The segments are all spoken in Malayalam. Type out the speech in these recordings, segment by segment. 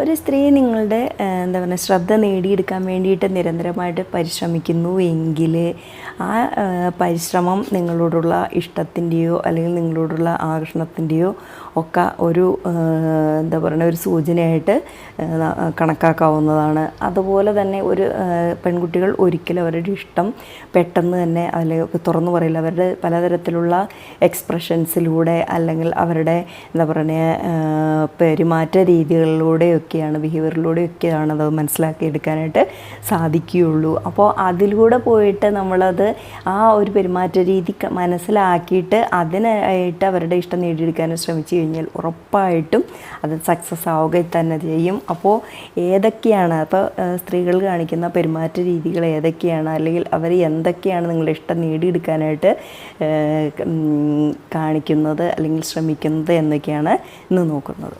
ഒരു സ്ത്രീ നിങ്ങളുടെ എന്താ പറയുക ശ്രദ്ധ നേടിയെടുക്കാൻ വേണ്ടിയിട്ട് നിരന്തരമായിട്ട് പരിശ്രമിക്കുന്നു എങ്കിൽ ആ പരിശ്രമം നിങ്ങളോടുള്ള ഇഷ്ടത്തിന്റെയോ അല്ലെങ്കിൽ നിങ്ങളോടുള്ള ആകർഷണത്തിന്റെയോ ഒക്കെ ഒരു എന്താ പറയുക ഒരു സൂചനയായിട്ട് കണക്കാക്കാവുന്നതാണ്. അതുപോലെ തന്നെ ഒരു പെൺകുട്ടികൾ ഒരിക്കലും അവരുടെ ഇഷ്ടം പെട്ടെന്ന് തന്നെ അല്ലെങ്കിൽ തുറന്നു പറയില്ല. അവരുടെ പലതരത്തിലുള്ള എക്സ്പ്രഷൻസിലൂടെ അല്ലെങ്കിൽ അവരുടെ എന്താ പറയുക പെരുമാറ്റ രീതികളിലൂടെയൊക്കെയാണ് ബിഹേവിയറിലൂടെയൊക്കെയാണ് അത് മനസ്സിലാക്കി എടുക്കാനായിട്ട് സാധിക്കുകയുള്ളൂ. അപ്പോൾ അതിലൂടെ പോയിട്ട് നമ്മളത് ആ ഒരു പെരുമാറ്റ രീതി മനസ്സിലാക്കിയിട്ട് അതിനായിട്ട് അവരുടെ ഇഷ്ടം നേടിയെടുക്കാൻ ശ്രമിച്ചു കഴിഞ്ഞാൽ ഉറപ്പായിട്ടും അത് സക്സസ് ആവുക തന്നെ ചെയ്യും. അപ്പോൾ ഏതൊക്കെയാണ് അപ്പോൾ സ്ത്രീകൾ കാണിക്കുന്ന പെരുമാറ്റ രീതികൾ ഏതൊക്കെയാണ്? അല്ലെങ്കിൽ അവർ എന്തൊക്കെയാണ് നിങ്ങളുടെ ഇഷ്ടം നേടിയെടുക്കാനായിട്ട് കാണിക്കുന്നത് അല്ലെങ്കിൽ ശ്രമിക്കുന്നത് എന്നൊക്കെയാണ് ഇന്ന് നോക്കുന്നത്.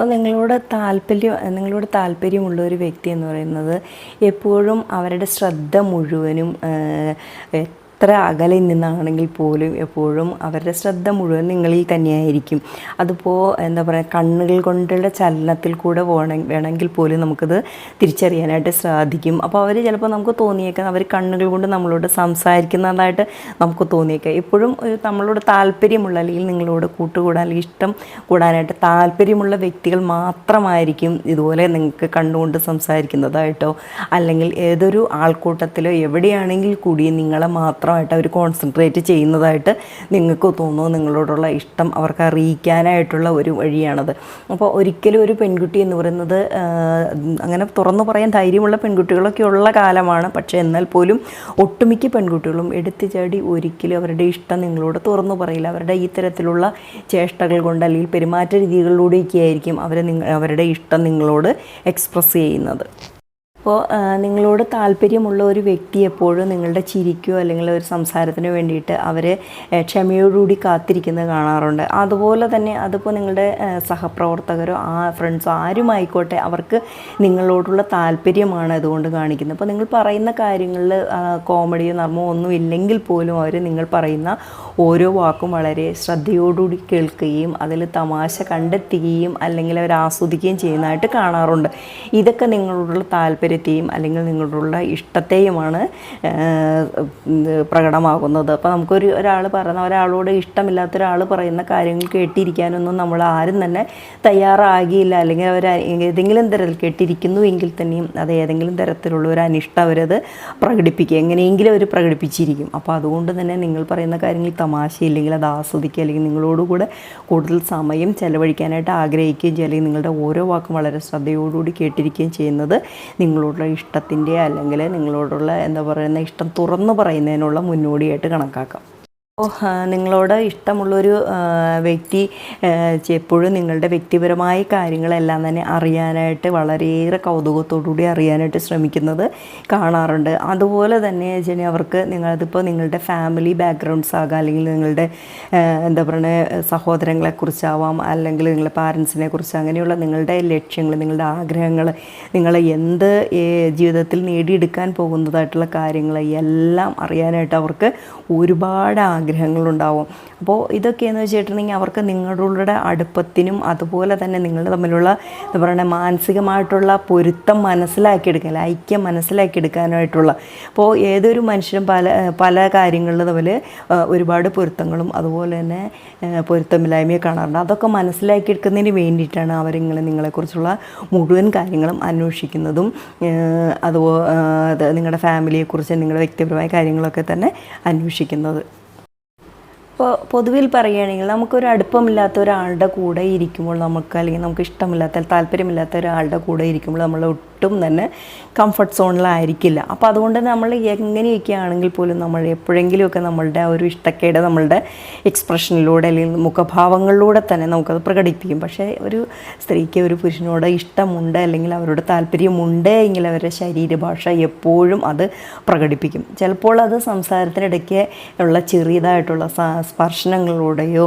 അപ്പോൾ നിങ്ങളോട് താല്പര്യം നിങ്ങളോട് താല്പര്യമുള്ള ഒരു വ്യക്തി എന്ന് പറയുന്നത് എപ്പോഴും അവരുടെ ശ്രദ്ധ മുഴുവനും എത്ര അകലെ നിന്നാണെങ്കിൽ പോലും എപ്പോഴും അവരുടെ ശ്രദ്ധ മുഴുവൻ നിങ്ങളിൽ തന്നെയായിരിക്കും. അതിപ്പോൾ എന്താ പറയുക കണ്ണുകൾ കൊണ്ടുള്ള ചലനത്തിൽ കൂടെ വേണം വേണമെങ്കിൽ പോലും നമുക്കത് തിരിച്ചറിയാനായിട്ട് സാധിക്കും. അപ്പോൾ അവർ ചിലപ്പോൾ നമുക്ക് തോന്നിയേക്കാം അവർ കണ്ണുകൾ കൊണ്ട് നമ്മളോട് സംസാരിക്കുന്നതായിട്ട് നമുക്ക് തോന്നിയേക്കാം. എപ്പോഴും ഒരു നമ്മളോട് താല്പര്യമുള്ള അല്ലെങ്കിൽ നിങ്ങളോട് കൂട്ടുകൂടാൻ അല്ലെങ്കിൽ ഇഷ്ടം കൂടാനായിട്ട് താല്പര്യമുള്ള വ്യക്തികൾ മാത്രമായിരിക്കും ഇതുപോലെ നിങ്ങൾക്ക് കണ്ടുകൊണ്ട് സംസാരിക്കുന്നതായിട്ടോ അല്ലെങ്കിൽ ഏതൊരു ആൾക്കൂട്ടത്തിലോ എവിടെയാണെങ്കിൽ കൂടി നിങ്ങളെ മാത്രമായിട്ട് അവർ കോൺസെൻട്രേറ്റ് ചെയ്യുന്നതായിട്ട് നിങ്ങൾക്ക് തോന്നുന്നു. നിങ്ങളോടുള്ള ഇഷ്ടം അവർക്ക് അറിയിക്കാനായിട്ടുള്ള ഒരു വഴിയാണത്. അപ്പോൾ ഒരിക്കലും ഒരു പെൺകുട്ടി എന്ന് പറയുന്നത് അങ്ങനെ തുറന്നു പറയാൻ ധൈര്യമുള്ള പെൺകുട്ടികളൊക്കെ ഉള്ള കാലമാണ്. പക്ഷേ എന്നാൽ പോലും ഒട്ടുമിക്ക പെൺകുട്ടികളും എടുത്തു ചാടി ഒരിക്കലും അവരുടെ ഇഷ്ടം നിങ്ങളോട് തുറന്നു പറയില്ല. അവരുടെ ഈ തരത്തിലുള്ള ചേഷ്ടകൾ കൊണ്ട് അല്ലെങ്കിൽ പെരുമാറ്റ രീതികളിലൂടെയൊക്കെ ആയിരിക്കും അവരെ നിങ്ങ അവരുടെ ഇഷ്ടം നിങ്ങളോട് എക്സ്പ്രസ് ചെയ്യുന്നത്. അപ്പോൾ നിങ്ങളോട് താല്പര്യമുള്ള ഒരു വ്യക്തി എപ്പോഴും നിങ്ങളുടെ ചിരിക്കോ അല്ലെങ്കിൽ ഒരു സംസാരത്തിന് വേണ്ടിയിട്ട് അവർ ക്ഷമയോടുകൂടി കാത്തിരിക്കുന്നത് കാണാറുണ്ട്. അതുപോലെ തന്നെ അതിപ്പോൾ നിങ്ങളുടെ സഹപ്രവർത്തകരോ ആ ഫ്രണ്ട്സോ ആരുമായിക്കോട്ടെ അവർക്ക് നിങ്ങളോടുള്ള താല്പര്യമാണ് അതുകൊണ്ട് കാണിക്കുന്നത്. അപ്പോൾ നിങ്ങൾ പറയുന്ന കാര്യങ്ങളിൽ കോമഡിയോ നർമ്മോ ഒന്നും ഇല്ലെങ്കിൽ പോലും അവർ നിങ്ങൾ പറയുന്ന ഓരോ വാക്കും വളരെ ശ്രദ്ധയോടുകൂടി കേൾക്കുകയും അതിൽ തമാശ കണ്ടെത്തുകയും അല്ലെങ്കിൽ അവർ ആസ്വദിക്കുകയും ചെയ്യുന്നതായിട്ട് കാണാറുണ്ട്. ഇതൊക്കെ നിങ്ങളോടുള്ള താല്പര്യത്തെയും അല്ലെങ്കിൽ നിങ്ങളോടുള്ള ഇഷ്ടത്തെയുമാണ് പ്രകടമാകുന്നത്. അപ്പോൾ നമുക്കൊരു ഒരാൾ പറയുന്ന ഒരാളോട് ഇഷ്ടമില്ലാത്ത ഒരാൾ പറയുന്ന കാര്യങ്ങൾ കേട്ടിരിക്കാനൊന്നും നമ്മൾ ആരും തന്നെ തയ്യാറാകിയില്ല. അല്ലെങ്കിൽ അവർ ഏതെങ്കിലും തരത്തിൽ കേട്ടിരിക്കുന്നു എങ്കിൽ തന്നെയും അത് ഏതെങ്കിലും തരത്തിലുള്ള ഒരു അനിഷ്ടം അവരത് പ്രകടിപ്പിക്കുക എങ്ങനെയെങ്കിലും അവർ പ്രകടിപ്പിച്ചിരിക്കും. അപ്പോൾ അതുകൊണ്ട് തന്നെ നിങ്ങൾ പറയുന്ന കാര്യങ്ങൾ തമാശയില്ലെങ്കിൽ അത് ആസ്വദിക്കുക. അല്ലെങ്കിൽ നിങ്ങളോടുകൂടെ കൂടുതൽ സമയം ചെലവഴിക്കാനായിട്ട് ആഗ്രഹിക്കുകയും ചെയ്യുക. അല്ലെങ്കിൽ നിങ്ങളുടെ ഓരോ വാക്കും വളരെ ശ്രദ്ധയോടുകൂടി കേട്ടിരിക്കുകയും ചെയ്യുന്നത് നിങ്ങളോടുള്ള ഇഷ്ടത്തിന്റെ അല്ലെങ്കിൽ നിങ്ങളോടുള്ള എന്താ പറയുന്ന ഇഷ്ടം തുറന്നു പറയുന്നതിനുള്ള മുന്നോടിയായിട്ട് കണക്കാക്കാം. നിങ്ങളോട് ഇഷ്ടമുള്ളൊരു വ്യക്തി എപ്പോഴും നിങ്ങളുടെ വ്യക്തിപരമായ കാര്യങ്ങളെല്ലാം തന്നെ അറിയാനായിട്ട് വളരെയേറെ കൗതുകത്തോടുകൂടി അറിയാനായിട്ട് ശ്രമിക്കുന്നത് കാണാറുണ്ട്. അതുപോലെ തന്നെ വെച്ചാൽ അവർക്ക് നിങ്ങളതിപ്പോൾ നിങ്ങളുടെ ഫാമിലി ബാക്ക്ഗ്രൗണ്ട്സ് ആകാം അല്ലെങ്കിൽ നിങ്ങളുടെ എന്താ പറയുക സഹോദരങ്ങളെക്കുറിച്ചാവാം അല്ലെങ്കിൽ നിങ്ങളുടെ പാരൻസിനെ കുറിച്ച് അങ്ങനെയുള്ള നിങ്ങളുടെ ലക്ഷ്യങ്ങൾ നിങ്ങളുടെ ആഗ്രഹങ്ങൾ നിങ്ങൾ എന്ത് ജീവിതത്തിൽ നേടിയെടുക്കാൻ പോകുന്നതായിട്ടുള്ള കാര്യങ്ങൾ എല്ലാം അറിയാനായിട്ട് അവർക്ക് ഒരുപാട് ആഗ്രഹങ്ങളുണ്ടാവും. അപ്പോൾ ഇതൊക്കെയെന്ന് വെച്ചിട്ടുണ്ടെങ്കിൽ അവർക്ക് നിങ്ങളുടെ അടുപ്പത്തിനും അതുപോലെ തന്നെ നിങ്ങൾ തമ്മിലുള്ള എന്താ പറയുക മാനസികമായിട്ടുള്ള പൊരുത്തം മനസ്സിലാക്കിയെടുക്കാൻ ഐക്യം മനസ്സിലാക്കിയെടുക്കാനായിട്ടുള്ള അപ്പോൾ ഏതൊരു മനുഷ്യനും പല പല കാര്യങ്ങളിൽ തമ്മിൽ ഒരുപാട് പൊരുത്തങ്ങളും അതുപോലെ തന്നെ പൊരുത്തമില്ലായ്മയെ കാണാറുണ്ട്. അതൊക്കെ മനസ്സിലാക്കിയെടുക്കുന്നതിന് വേണ്ടിയിട്ടാണ് അവരിങ്ങനെ നിങ്ങളെക്കുറിച്ചുള്ള മുഴുവൻ കാര്യങ്ങളും അന്വേഷിക്കുന്നതും അതുപോലെ നിങ്ങളുടെ ഫാമിലിയെക്കുറിച്ച് നിങ്ങളുടെ വ്യക്തിപരമായ കാര്യങ്ങളൊക്കെ തന്നെ അന്വേഷിക്കുന്നത്. ഇപ്പോൾ പൊതുവിൽ പറയുകയാണെങ്കിൽ നമുക്കൊരു അടുപ്പമില്ലാത്ത ഒരാളുടെ കൂടെ ഇരിക്കുമ്പോൾ നമുക്ക് അല്ലെങ്കിൽ നമുക്ക് ഇഷ്ടമില്ലാത്ത താല്പര്യമില്ലാത്ത ഒരാളുടെ കൂടെ ഇരിക്കുമ്പോൾ നമ്മൾ ഒട്ടും തന്നെ കംഫർട്ട് സോണിലായിരിക്കില്ല അപ്പോൾ അതുകൊണ്ട് നമ്മൾ എങ്ങനെയൊക്കെ ആണെങ്കിൽ പോലും നമ്മൾ എപ്പോഴെങ്കിലുമൊക്കെ നമ്മളുടെ ആ ഒരു ഇഷ്ടക്കേട് നമ്മളുടെ എക്സ്പ്രഷനിലൂടെ അല്ലെങ്കിൽ മുഖഭാവങ്ങളിലൂടെ തന്നെ നമുക്കത് പ്രകടിപ്പിക്കും. പക്ഷേ ഒരു സ്ത്രീക്ക് ഒരു പുരുഷനോട് ഇഷ്ടമുണ്ട് അല്ലെങ്കിൽ അവരോട് താല്പര്യമുണ്ട് എങ്കിൽ അവരുടെ ശരീരഭാഷ എപ്പോഴും അത് പ്രകടിപ്പിക്കും. ചിലപ്പോൾ അത് സംസാരത്തിനിടയ്ക്ക് ഉള്ള ചെറിയതായിട്ടുള്ള സ്പർശനങ്ങളിലൂടെയോ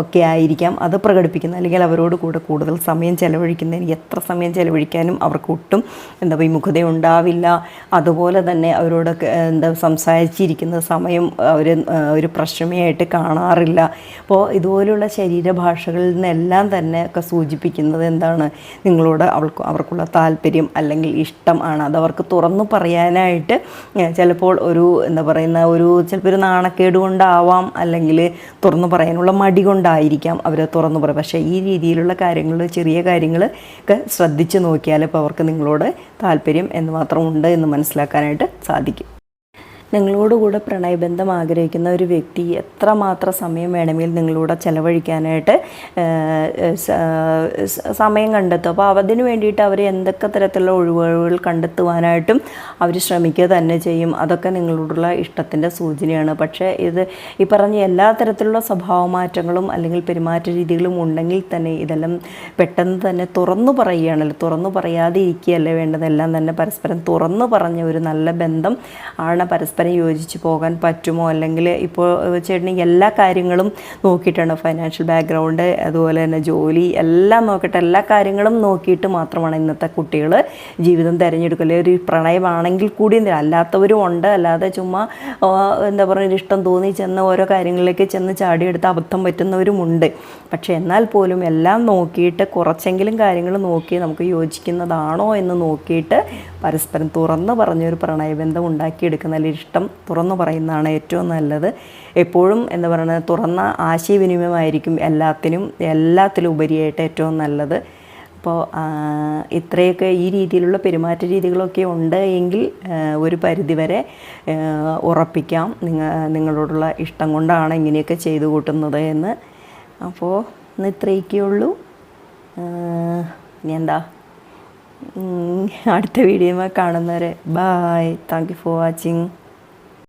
ഒക്കെ ആയിരിക്കാം അത് പ്രകടിപ്പിക്കുന്നത്. അല്ലെങ്കിൽ അവരോട് കൂടെ കൂടുതൽ സമയം ചെലവഴിക്കുന്നതിന് എത്ര സമയം ചെലവഴിക്കാനും അവർക്ക് ഒട്ടും എന്താ വിമുഖത ഉണ്ടാവില്ല അതുപോലെ തന്നെ അവരോടൊക്കെ എന്താ സംസാരിച്ചിരിക്കുന്ന സമയം അവർ ഒരു പ്രശ്നമേ ആയിട്ട് കാണാറില്ല. അപ്പോൾ ഇതുപോലുള്ള ശരീരഭാഷകളിൽ നിന്നെല്ലാം തന്നെ ഒക്കെ സൂചിപ്പിക്കുന്നത് എന്താണ്? നിങ്ങളോട് അവൾക്ക് അവർക്കുള്ള താല്പര്യം അല്ലെങ്കിൽ ഇഷ്ടം ആണ്. അത് അവർക്ക് തുറന്നു പറയാനായിട്ട് ചിലപ്പോൾ ഒരു എന്താ പറയുന്ന ഒരു ചിലപ്പോൾ ഒരു നാണക്കേട് കൊണ്ടാവാം അല്ലെങ്കിൽ തുറന്നു പറയാനുള്ള മടി കൊണ്ടായിരിക്കാം അവർ തുറന്നു പറയും. പക്ഷേ ഈ രീതിയിലുള്ള കാര്യങ്ങൾ ചെറിയ കാര്യങ്ങൾ ഒക്കെ ശ്രദ്ധിച്ച് നോക്കിയാൽ ഇപ്പോൾ അവർക്ക് നിങ്ങളോട് താല്പര്യം എന്ന് മാത്രം ഉണ്ട് എന്ന് മനസ്സിലാക്കാനായിട്ട് സാധിക്കും. നിങ്ങളോടുകൂടെ പ്രണയബന്ധം ആഗ്രഹിക്കുന്ന ഒരു വ്യക്തി എത്രമാത്രം സമയം വേണമെങ്കിൽ നിങ്ങളൂടെ ചെലവഴിക്കാനായിട്ട് സമയം കണ്ടെത്തും. അപ്പോൾ അതിന് വേണ്ടിയിട്ട് അവർ എന്തൊക്കെ തരത്തിലുള്ള ഒഴിവുകൾ കണ്ടെത്തുവാനായിട്ടും അവർ ശ്രമിക്കുക തന്നെ ചെയ്യും. അതൊക്കെ നിങ്ങളോടുള്ള ഇഷ്ടത്തിന്റെ സൂചനയാണ്. പക്ഷേ ഇത് ഈ പറഞ്ഞ എല്ലാ തരത്തിലുള്ള സ്വഭാവമാറ്റങ്ങളും അല്ലെങ്കിൽ പെരുമാറ്റ രീതികളും ഉണ്ടെങ്കിൽ തന്നെ ഇതെല്ലാം പെട്ടെന്ന് തന്നെ തുറന്നു പറയുകയാണല്ലോ. തുറന്നു പറയാതെ ഇരിക്കുകയല്ലേ വേണ്ടതെല്ലാം തന്നെ പരസ്പരം തുറന്നു പറഞ്ഞ ഒരു നല്ല ബന്ധം ആണ് പരസ്പരം യോജിച്ച് പോകാൻ പറ്റുമോ? അല്ലെങ്കിൽ ഇപ്പോൾ ചേട്ടന് എല്ലാ കാര്യങ്ങളും നോക്കിയിട്ടാണ് ഫൈനാൻഷ്യൽ ബാക്ക്ഗ്രൗണ്ട് അതുപോലെ തന്നെ ജോലി എല്ലാം നോക്കിയിട്ട് എല്ലാ കാര്യങ്ങളും നോക്കിയിട്ട് മാത്രമാണ് ഇന്നത്തെ കുട്ടികൾ ജീവിതം തിരഞ്ഞെടുക്കൽ ഒരു പ്രണയമാണെങ്കിൽ കൂടി അല്ലാത്തവരും ഉണ്ട്. അല്ലാതെ ചുമ്മാ എന്താ പറയുക ഇഷ്ടം തോന്നി ചെന്ന് ഓരോ കാര്യങ്ങളിലേക്ക് ചെന്ന് ചാടിയെടുത്ത് അബദ്ധം പറ്റുന്നവരുമുണ്ട് പക്ഷേ എന്നാൽ പോലും എല്ലാം നോക്കിയിട്ട് കുറച്ചെങ്കിലും കാര്യങ്ങൾ നോക്കി നമുക്ക് യോജിക്കുന്നതാണോ എന്ന് നോക്കിയിട്ട് പരസ്പരം തുറന്ന് പറഞ്ഞൊരു പ്രണയബന്ധം ഉണ്ടാക്കിയെടുക്കുന്ന അല്ലെങ്കിൽ ഇഷ്ടം തുറന്നു പറയുന്നതാണ് ഏറ്റവും നല്ലത്. എപ്പോഴും എന്താ പറയുന്നത് തുറന്ന ആശയവിനിമയമായിരിക്കും എല്ലാത്തിനും എല്ലാത്തിലും ഉപരിയായിട്ട് ഏറ്റവും നല്ലത്. അപ്പോൾ ഇത്രയൊക്കെ ഈ രീതിയിലുള്ള പെരുമാറ്റ രീതികളൊക്കെ ഉണ്ട് എങ്കിൽ ഒരു പരിധിവരെ ഉറപ്പിക്കാം. നിങ്ങ നിങ്ങളോടുള്ള ഇഷ്ടം കൊണ്ടാണ് ഇങ്ങനെയൊക്കെ ചെയ്തു കൂട്ടുന്നത് എന്ന് അപ്പോൾ ഇന്ന് ഇത്രയൊക്കെ ഉള്ളൂ ഇനി എന്താ? അടുത്ത വീഡിയോ കാണുന്നവരെ. Bye thank you for watching